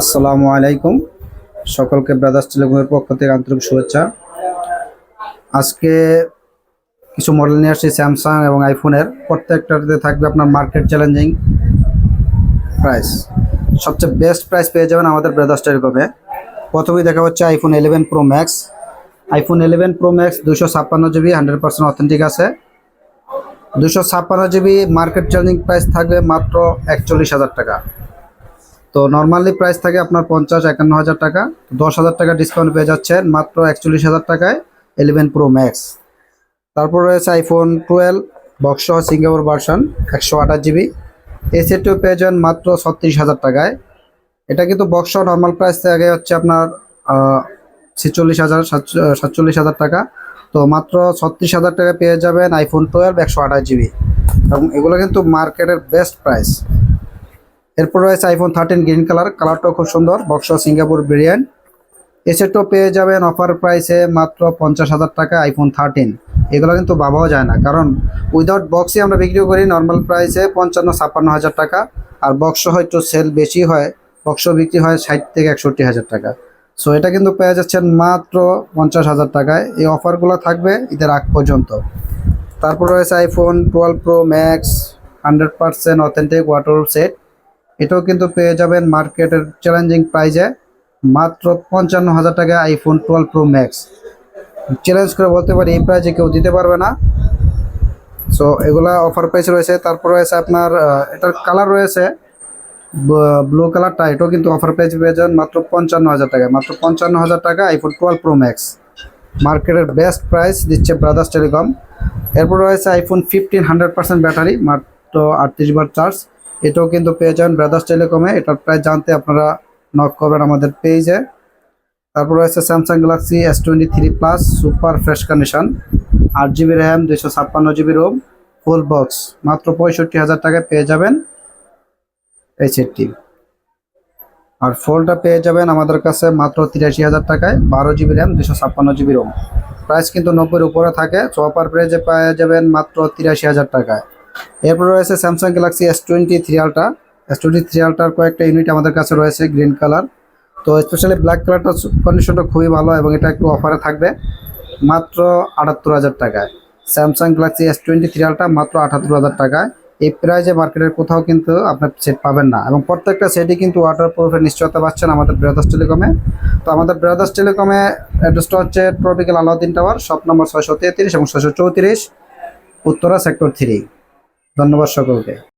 আসসালামু আলাইকুম। সকলকে ব্রাদার্স টেলিকমের পক্ষ থেকে আন্তরিক শুভেচ্ছা। আজকে কিছু মডেল নিয়ে আসছি স্যামসাং এবং আইফোনের প্রত্যেকটাতে থাকবে আপনার মার্কেট চ্যালেঞ্জিং প্রাইস সবচেয়ে বেস্ট প্রাইস পেয়ে যাবেন আমাদের ব্রাদার্স টেলিকমে প্রথমেই দেখা হচ্ছে iPhone eleven pro max iPhone eleven pro max দুশো ছাপ্পান্ন জিবি হান্ড্রেড পার্সেন্ট অথেন্টিক আছে। দুশো ছাপ্পান্ন জিবি মার্কেট চ্যালেঞ্জিং প্রাইস থাকবে মাত্র একচল্লিশ হাজার টাকা। তো নর্মালি প্রাইস থাকে আপনার পঞ্চাশ, একান্ন হাজার টাকা। দশ হাজার টাকা ডিসকাউন্ট পেয়ে যাচ্ছেন, মাত্র একচল্লিশ হাজার টাকায় ইলেভেন প্রো ম্যাক্স তারপর রয়েছে iPhone twelve box Singapore version একশো আঠাশ জিবি এই সেটটিও পেয়ে যান মাত্র ছত্রিশ হাজার টাকায়। এটা কিন্তু বক্স নর্মাল প্রাইস থেকে হচ্ছে আপনার ছেচল্লিশ হাজার সাতচল্লিশ হাজার টাকা। তো মাত্র ছত্রিশ হাজার টাকা পেয়ে যাবেন আইফোন টুয়েলভ একশো আঠাশ জিবি এবং এগুলো কিন্তু মার্কেটের বেস্ট প্রাইস এরপর রয়েছে আইফোন থার্টিন গ্রিন কালার কালারটাও খুব সুন্দর বক্স সিঙ্গাপুর ভেরিয়েন্ট এসেটও পেয়ে যাবেন অফার প্রাইসে মাত্র পঞ্চাশ হাজার টাকা আইফোন থার্টিন এগুলো কিন্তু ভাবাও যায় না, কারণ উইদাউট বক্সই আমরা বিক্রিও করি নর্মাল প্রাইসে পঞ্চান্ন, ছাপ্পান্ন হাজার টাকা, আর বক্স হয়তো সেল বেশি হয় বক্স বিক্রি হয় ষাট থেকে একষট্টি হাজার টাকা। সো এটা কিন্তু পেয়ে যাচ্ছেন মাত্র পঞ্চাশ হাজার টাকায়। এই অফারগুলো থাকবে ঈদের আগ পর্যন্ত। তারপর রয়েছে iPhone twelve pro max hundred percent authentic water set এটাও কিন্তু পেয়ে যাবেন মার্কেটের চ্যালেঞ্জিং প্রাইজে মাত্র পঞ্চান্ন হাজার টাকা iPhone twelve pro max challenge করে বলতে পারি, এই প্রাইজে কেউ দিতে পারবে না। সো এগুলা অফার প্রাইস রয়েছে। তারপর রয়েছে আপনার এটার কালার রয়েছে। ব্লু কালারটা এটাও কিন্তু অফার প্রাইস পেয়ে যাবেন মাত্র পঞ্চান্ন হাজার টাকা মাত্র পঞ্চান্ন হাজার টাকা আইফোন টুয়েলভ প্রো ম্যাক্স মার্কেটের বেস্ট প্রাইস দিচ্ছে ব্রাদার্স টেলিকম এরপর রয়েছে iPhone fifteen hundred percent battery মাত্র আটত্রিশ বার চার্জ এটাও কিন্তু পেয়ে যাবেন ব্রাদার্স টেলিকমে এটার প্রায় জানতে আপনারা নক করবেন আমাদের পেজে তারপর রয়েছে Samsung Galaxy S twenty three plus super fresh condition আট জিবি র্যাম দুইশো ছাপ্পান্ন জিবি রোম ফুল বক্স মাত্র পঁয়ষট্টি হাজার টাকায় পেয়ে যাবেন এই সেটটি। আর ফোনটা পেয়ে যাবেন আমাদের কাছে মাত্র তিরাশি হাজার টাকায়, বারো জিবি র্যাম দুশো ছাপ্পান্ন জিবি রোম প্রাইস কিন্তু নব্বইয়ের উপরে থাকে চপার প্রাইজে পেয়ে যাবেন মাত্র তিরাশি হাজার টাকায়। এরপর রয়েছে Samsung Galaxy S twenty three ultra S twenty three আলট্রার কয়েকটা ইউনিট আমাদের কাছে রয়েছে গ্রিন কালার তো স্পেশালি ব্ল্যাক কালারটা কন্ডিশনটা খুবই ভালো এবং এটা একটু অফারে থাকবে। মাত্র আটাত্তর হাজার টাকায়। Samsung Galaxy S twenty three ultra মাত্র আটাত্তর হাজার টাকায়। এই প্রাইজে মার্কেটের কোথাও কিন্তু আপনার সেট পাবেন না এবং প্রত্যেকটা সেটই কিন্তু ওয়াটার প্রুফের নিশ্চয়তা পাচ্ছেন আমাদের ব্রাদার্স টেলিকমে তো আমাদের ব্রাদার্স টেলিকমে অ্যাড্রেসটা হচ্ছে tropical Alauddin tower shop number ছয়শো তেত্রিশ এবং ছয়শো চৌত্রিশ, উত্তরা সেক্টর থ্রি ধন্যবাদ সকলকে।